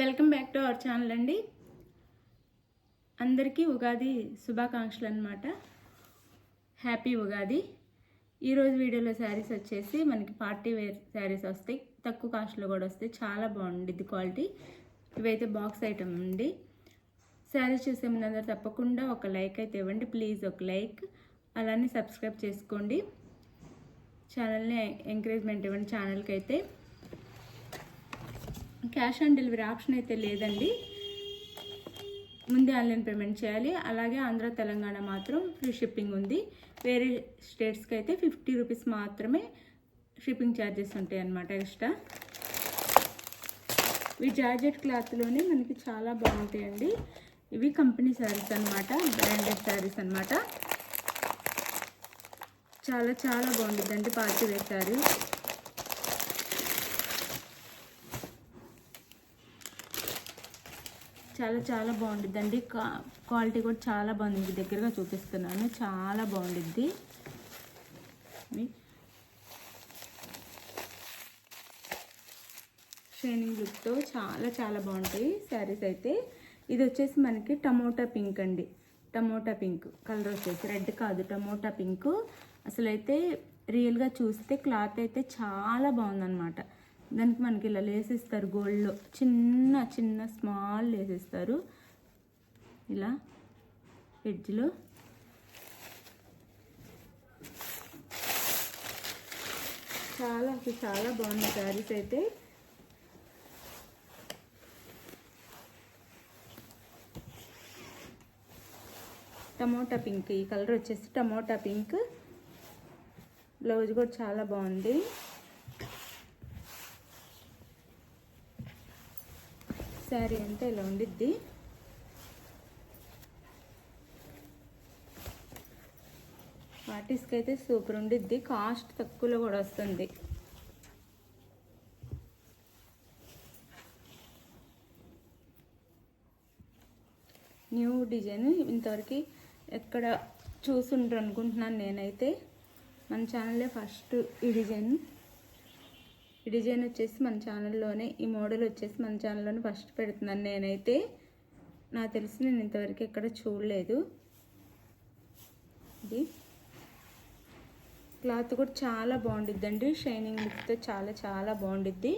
Welcome back to our channel అండి. అందరికీ ఉగాది శుభాకాంక్షలు అనమాట హ్యాపీ ఉగాది. ఈరోజు వీడియోలో శారీస్ వచ్చేసి మనకి పార్టీ వేర్ శారీస్ వస్తాయి. తక్కువ కాస్ట్లో కూడా వస్తాయి. చాలా బాగుండిద్ది క్వాలిటీ. ఇవైతే బాక్స్ ఐటమ్ అండి. శారీస్ చూసే ముందు తప్పకుండా ఒక లైక్ అయితే ఇవ్వండి. ప్లీజ్ ఒక లైక్. అలానే సబ్స్క్రైబ్ చేసుకోండి. ఛానల్ని ఎంకరేజ్మెంట్ ఇవ్వండి. ఛానల్కి అయితే క్యాష్ ఆన్ డెలివరీ ఆప్షన్ అయితే లేదండి. ముందే ఆన్లైన్ పేమెంట్ చేయాలి. అలాగే ఆంధ్ర తెలంగాణ మాత్రం ఫ్రీ షిప్పింగ్ ఉంది. వేరే స్టేట్స్కి అయితే ఫిఫ్టీ రూపీస్ మాత్రమే షిప్పింగ్ ఛార్జెస్ ఉంటాయి అన్నమాట ఎక్స్ట్రా. ఈ జార్జెట్ క్లాత్లోనే మనకి చాలా బాగుంటాయండి. ఇవి కంపెనీ శారీస్ అన్నమాట బ్రాండెడ్ శారీస్ అన్నమాట. చాలా చాలా బాగుంటుందండి పార్టీ వేర్ శారీ. చాలా చాలా బాగుంటుందండి క్వాలిటీ కూడా చాలా బాగుంది. మీకు దగ్గరగా చూపిస్తున్నాను. చాలా బాగుండిద్ది. షైనింగ్ లుక్తో చాలా చాలా బాగుంటాయి శారీస్ అయితే. ఇది వచ్చేసి మనకి టమోటా పింక్ అండి. టమోటా పింక్ కలర్ వచ్చేసి. రెడ్ కాదు టమోటా పింక్. అసలు అయితే రియల్గా చూస్తే క్లాత్ అయితే చాలా బాగుందన్నమాట. దానికి మనకి ఇలా లేసిస్తారు గోల్డ్లో. చిన్న చిన్న స్మాల్ లేసిస్తారు. ఇలా ఎడ్జ్లో. చాలా అసలు చాలా బాగుంది శారీస్ అయితే. టమోటా పింక్ ఈ కలర్ వచ్చేసి టమోటా పింక్. బ్లౌజ్ కూడా చాలా బాగుంది. శారీ అంటే ఇలా ఉండిద్ది. పార్టీస్కి అయితే సూపర్ ఉండిద్ది. కాస్ట్ తక్కువలో కూడా వస్తుంది. న్యూ డిజైన్ ఇంతవరకు ఎక్కడ చూసుండ్రు అనుకుంటున్నాను నేనైతే. మన ఛానల్లో ఫస్ట్ ఈ డిజైన్ ఈ డిజైన్ వచ్చేసి మన ఛానల్లోనే ఈ మోడల్ వచ్చేసి మన ఛానల్లోనే ఫస్ట్ పెడుతున్నాను నేనైతే. నాకు తెలిసి నేను ఇంతవరకు ఎక్కడ చూడలేదు. ఇది. క్లాత్ కూడా చాలా బాగుండిద్దండి. షైనింగ్ లుక్తో చాలా చాలా బాగుండిద్ది.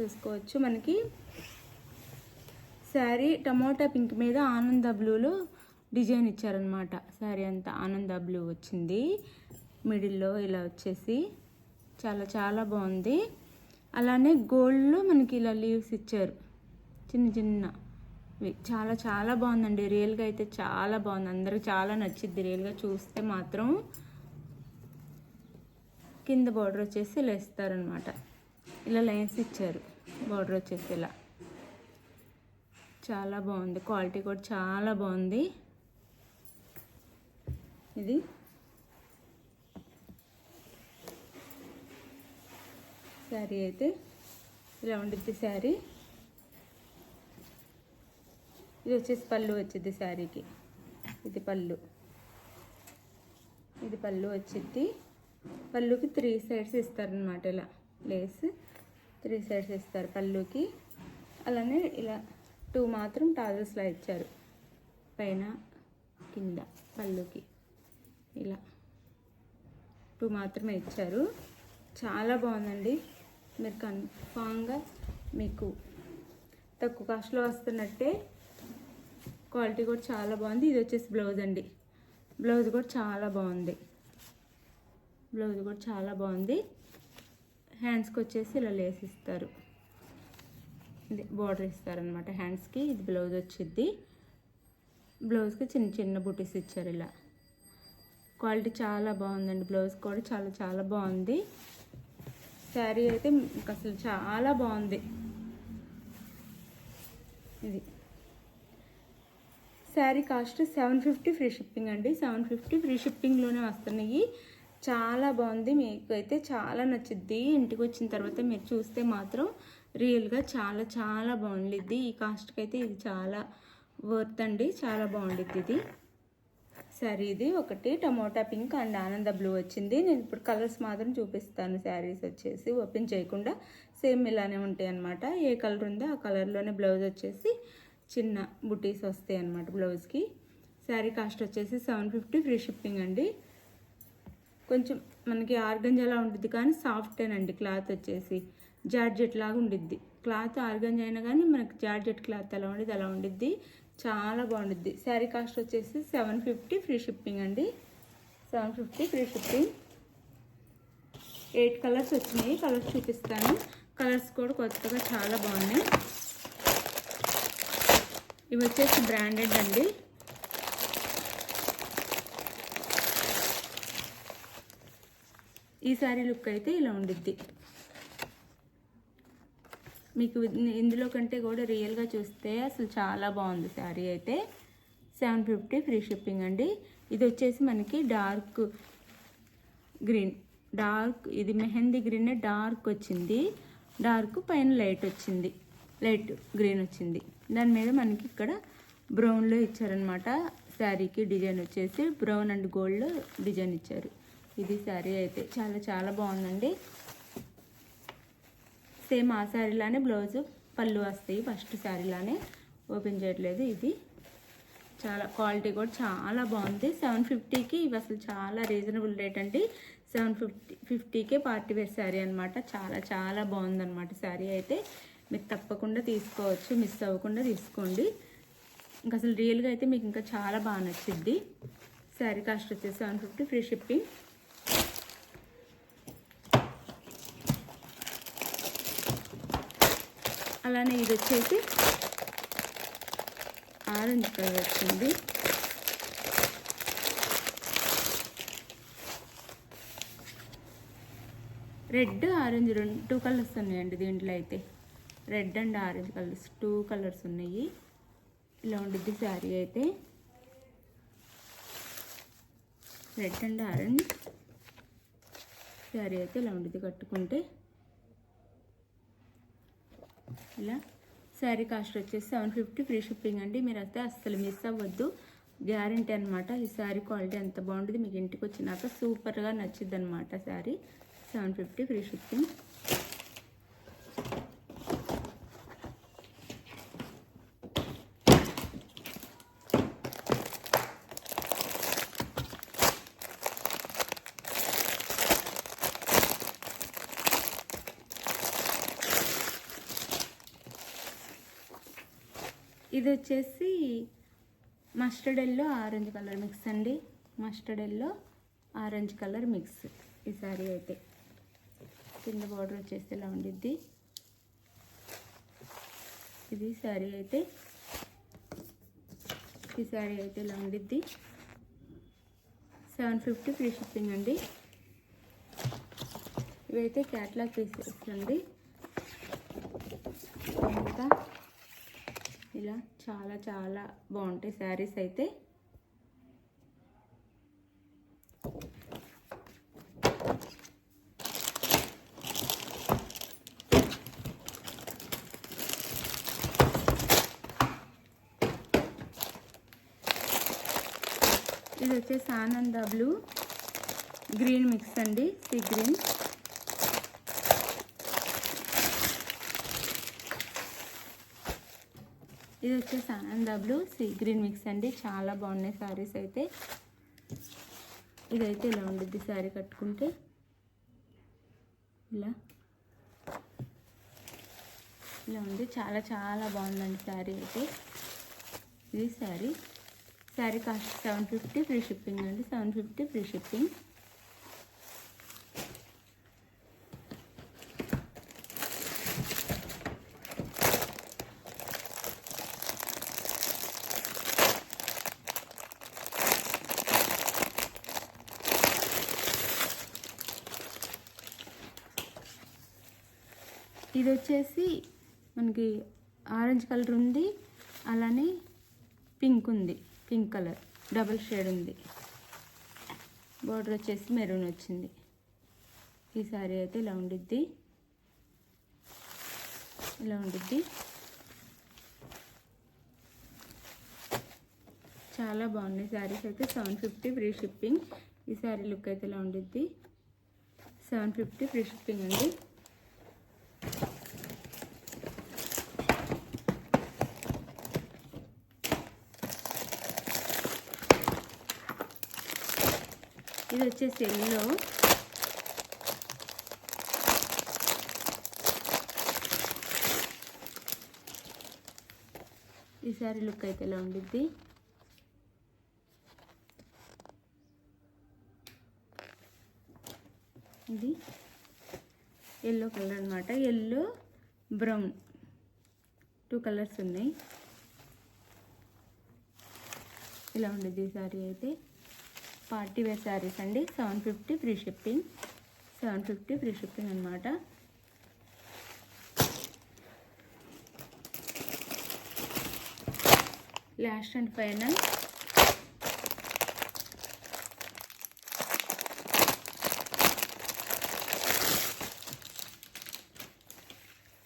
చూసుకోవచ్చు మనకి. శారీ టమోటా పింక్ మీద ఆనంద బ్లూలో డిజైన్ ఇచ్చారనమాట శారీ అంతా ఆనంద బ్లూ వచ్చింది. మిడిల్లో ఇలా వచ్చేసి. చాలా చాలా బాగుంది. అలానే గోల్డ్లో మనకి ఇలా లీవ్స్ ఇచ్చారు. చిన్న చిన్న చాలా చాలా బాగుందండి. రియల్గా అయితే చాలా బాగుంది. అందరికి చాలా నచ్చింది రియల్గా చూస్తే మాత్రం కింద బార్డర్ వచ్చేసి ఇలా ఇస్తారనమాట ఇలా లైన్స్ ఇచ్చారు. బార్డర్ వచ్చేసి ఇలా. చాలా బాగుంది. క్వాలిటీ కూడా చాలా బాగుంది. ఇది శారీ అయితే ఇలా ఉండిద్ది శారీ. ఇది వచ్చేసి పళ్ళు వచ్చింది శారీకి. ఇది పళ్ళు. ఇది పళ్ళు వచ్చింది పళ్ళుకి త్రీ సైడ్స్ ఇస్తారనమాట ఇలా లేస్. త్రీ సైడ్స్ ఇస్తారు పళ్ళుకి. అలానే ఇలా టూ మాత్రం టాజల్స్లా ఇచ్చారు. పైన కింద పళ్ళుకి. ఇలా టూ మాత్రమే ఇచ్చారు. చాలా బాగుందండి. మీరు కన్ఫామ్గా మీకు తక్కువ కాస్ట్లో వస్తున్నట్టే క్వాలిటీ కూడా చాలా బాగుంది. ఇది వచ్చేసి బ్లౌజ్ అండి. బ్లౌజ్ కూడా చాలా బాగుంది. బ్లౌజ్ కూడా చాలా బాగుంది. హ్యాండ్స్కి వచ్చేసి ఇలా లేస్ ఇస్తారు. ఇది బార్డర్ ఇస్తారనమాట హ్యాండ్స్కి ఇది బ్లౌజ్ వచ్చింది బ్లౌజ్కి చిన్న చిన్న బుటీస్ ఇచ్చారు ఇలా. క్వాలిటీ చాలా బాగుందండి. బ్లౌజ్ కూడా చాలా చాలా బాగుంది. శారీ అయితే అసలు చాలా బాగుంది. ఇది. Sari cost seven fifty free shipping అండి. సెవెన్ ఫిఫ్టీ ఫ్రీ షిప్పింగ్లోనే వస్తున్నాయి. చాలా బాగుంది. మీకు అయితే చాలా నచ్చుద్ది. ఇంటికి వచ్చిన తర్వాత మీరు చూస్తే మాత్రం రియల్గా చాలా చాలా బాగుండిద్ది. ఈ కాస్ట్కి అయితే ఇది చాలా వర్త్ అండి. చాలా బాగుండిద్ది ఇది. శారీ ఇది ఒకటి. టమోటా పింక్ అండ్ ఆనంద బ్లూ వచ్చింది. నేను ఇప్పుడు కలర్స్ మాత్రం చూపిస్తాను. శారీస్ వచ్చేసి ఓపెన్ చేయకుండా సేమ్ ఇలానే ఉంటాయి అన్నమాట. ఏ కలర్ ఉందో ఆ కలర్లోనే బ్లౌజ్ వచ్చేసి చిన్న బుటీస్ వస్తాయి అన్నమాట బ్లౌజ్కి. శారీ కాస్ట్ వచ్చేసి సెవెన్ ఫిఫ్టీ ఫ్రీ షిప్పింగ్ అండి. కొంచెం మనకి ఆర్గంజాలా ఉంటుంది కానీ సాఫ్టేనండి క్లాత్ వచ్చేసి. జార్జెట్ లాగా ఉండిద్ది. క్లాత్ ఆర్గంజ్ అయినా కానీ మనకి జార్జెట్ క్లాత్ ఎలా ఉండేది అలా ఉండిద్ది. చాలా బాగుంటుంది శారీ కాస్ట్ వచ్చేసి సెవెన్ ఫిఫ్టీ ఫ్రీ షిప్పింగ్ అండి. Seven fifty free shipping. Eight colours వచ్చినాయి. కలర్స్ చూపిస్తాను. కలర్స్ కూడా కొత్తగా చాలా బాగున్నాయి. ఇవి వచ్చేసి బ్రాండెడ్ అండి. ఈ సారీ లుక్ అయితే ఇలా ఉండిద్ది. మీకు ఇందులో కంటే కూడా రియల్గా చూస్తే అసలు చాలా బాగుంది శారీ అయితే. సెవెన్ ఫిఫ్టీ ఫ్రీ షిప్పింగ్ అండి. ఇది వచ్చేసి మనకి డార్క్ గ్రీన్ డార్క్ ఇది మెహందీ గ్రీన్ డార్క్ వచ్చింది. డార్క్ పైన లైట్ వచ్చింది లైట్ గ్రీన్ వచ్చింది. దాని మీద మనకి ఇక్కడ బ్రౌన్లో ఇచ్చారనమాట శారీకి డిజైన్ వచ్చేసి బ్రౌన్ అండ్ గోల్డ్లో డిజైన్ ఇచ్చారు. ఇది శారీ అయితే చాలా చాలా బాగుందండి. సేమ్ ఆ శారీలానే బ్లౌజ్ పళ్ళు వస్తాయి. ఫస్ట్ శారీలానే ఓపెన్ చేయట్లేదు ఇది. చాలా క్వాలిటీ కూడా చాలా బాగుంది. సెవెన్ ఫిఫ్టీకి ఇవి అసలు చాలా రీజనబుల్ రేట్ అండి. సెవెన్ ఫిఫ్టీ ఫిఫ్టీకే పార్టీ వేర్ శారీ అనమాట చాలా చాలా బాగుందన్నమాట శారీ అయితే. మీరు తప్పకుండా తీసుకోవచ్చు. మిస్ అవ్వకుండా తీసుకోండి. ఇంకా అసలు రియల్గా అయితే మీకు ఇంకా చాలా బాగా నచ్చింది శారీ కాస్ట్ వచ్చేసి సెవెన్ ఫిఫ్టీ ఫ్రీ షిప్పింగ్. అలానే ఇది వచ్చేసి ఆరెంజ్ కలర్ వచ్చింది. రెడ్ ఆరెంజ్ రెండు టూ కలర్స్ ఉన్నాయండి దీంట్లో అయితే. Red and orange colours two colours ఉన్నాయి. ఇలా ఉండిద్ది శారీ అయితే. రెడ్ అండ్ ఆరెంజ్ శారీ అయితే ఇలా ఉండిద్ది కట్టుకుంటే. ఇలా శారీ కాస్ట్ వచ్చేసి సెవెన్ ఫిఫ్టీ ఫ్రీ షిప్పింగ్ అండి. మీరు అయితే అస్సలు మిస్ అవ్వద్దు. గ్యారంటీ అనమాట ఈ శారీ క్వాలిటీ ఎంత బాగుంటుంది మీకు ఇంటికి వచ్చినాక సూపర్గా నచ్చిద్ది అనమాట sari. Seven fifty free shipping. ఇది వచ్చేసి mustard yellow orange colour mix అండి. Mustard yellow orange colour mix ఈ సారీ అయితే. కింద బార్డర్ వచ్చేసి ఇలా ఉండిద్ది. ఇది శారీ అయితే. ఈ శారీ అయితే ఇలా ఉండిద్ది. సెవెన్ ఫిఫ్టీ ఫ్రీ షిప్పింగ్ అండి. ఇవైతే క్యాట్లాగ్ పీసెస్ అండి ఇంకా ఇలా చాలా చాలా బాగుంటాయి శారీస్ అయితే. ఇది వచ్చేసి ఆనంద బ్లూ. గ్రీన్ మిక్స్ అండి సీ గ్రీన్. ఇది వచ్చేసి ఆనంద డబ్ల్యూ సీ గ్రీన్ మిక్స్ అండి. చాలా బాగున్నాయి శారీస్ అయితే. ఇదైతే ఇలా ఉండిద్ది శారీ కట్టుకుంటే. ఇలా. ఇలా ఉంది. చాలా చాలా బాగుందండి శారీ అయితే. ఇది sari sari cost seven fifty free shipping అండి. సెవెన్ ఫిఫ్టీ ఫ్రీ షిప్పింగ్ ఇది వచ్చేసి మనకి ఆరెంజ్ కలర్ ఉంది అలానే పింక్ ఉంది పింక్ కలర్ డబుల్ షేడ్ ఉంది. బార్డర్ వచ్చేసి మెరూన్ వచ్చింది. ఈ సారీ అయితే ఇలా ఉండిద్ది. ఇలా ఉండిద్ది. చాలా బాగున్నాయి శారీస్ అయితే సెవెన్ ఫిఫ్టీ ఫ్రీ షిప్పింగ్. ఈ శారీ లుక్ అయితే ఇలా ఉండిద్ది. సెవెన్ ఫిఫ్టీ ఫ్రీ షిప్పింగ్ అండి. ఇది వచ్చేసి ఎల్లో. ఈ సారీ లుక్ అయితే ఎలా ఉండిద్ది? ఇది ఎల్లో కలర్ అనమాట ఎల్లో బ్రౌన్ టూ కలర్స్ ఉన్నాయి. ఇలా ఉండేది ఈ సారీ అయితే? పార్టీ వేర్ శారీస్ అండి. Seven fifty free shipping. Seven fifty free shipping అనమాట లాస్ట్ అండ్ ఫైనల్.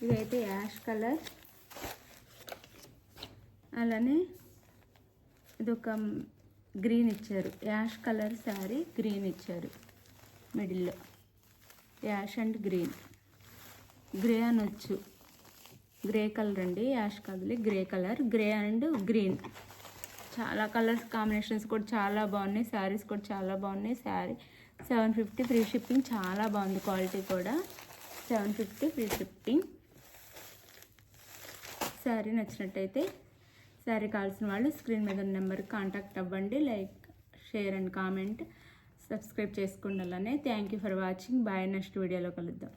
ఇదైతే యాష్ కలర్. అలానే ఇదొక గ్రీన్ ఇచ్చారు. యాష్ కలర్ శారీ గ్రీన్ ఇచ్చారు. మిడిల్లో. Ash and green. గ్రే అనొచ్చు గ్రే కలర్ అండి. యాష్ కదిలి grey colour. Grey and green. చాలా కలర్స్ కాంబినేషన్స్ కూడా చాలా బాగున్నాయి. శారీస్ కూడా చాలా బాగున్నాయి. Sari seven fifty free shipping చాలా బాగుంది క్వాలిటీ కూడా. Seven fifty free shipping. Sari నచ్చినట్టయితే శారీ కావాల్సిన వాళ్ళు స్క్రీన్ మీద ఉన్న నెంబర్కి కాంటాక్ట్ అవ్వండి. Like share and comment. Subscribe చేసుకోండి అలానే thank you for watching. Bye. Next వీడియోలో కలుద్దాం.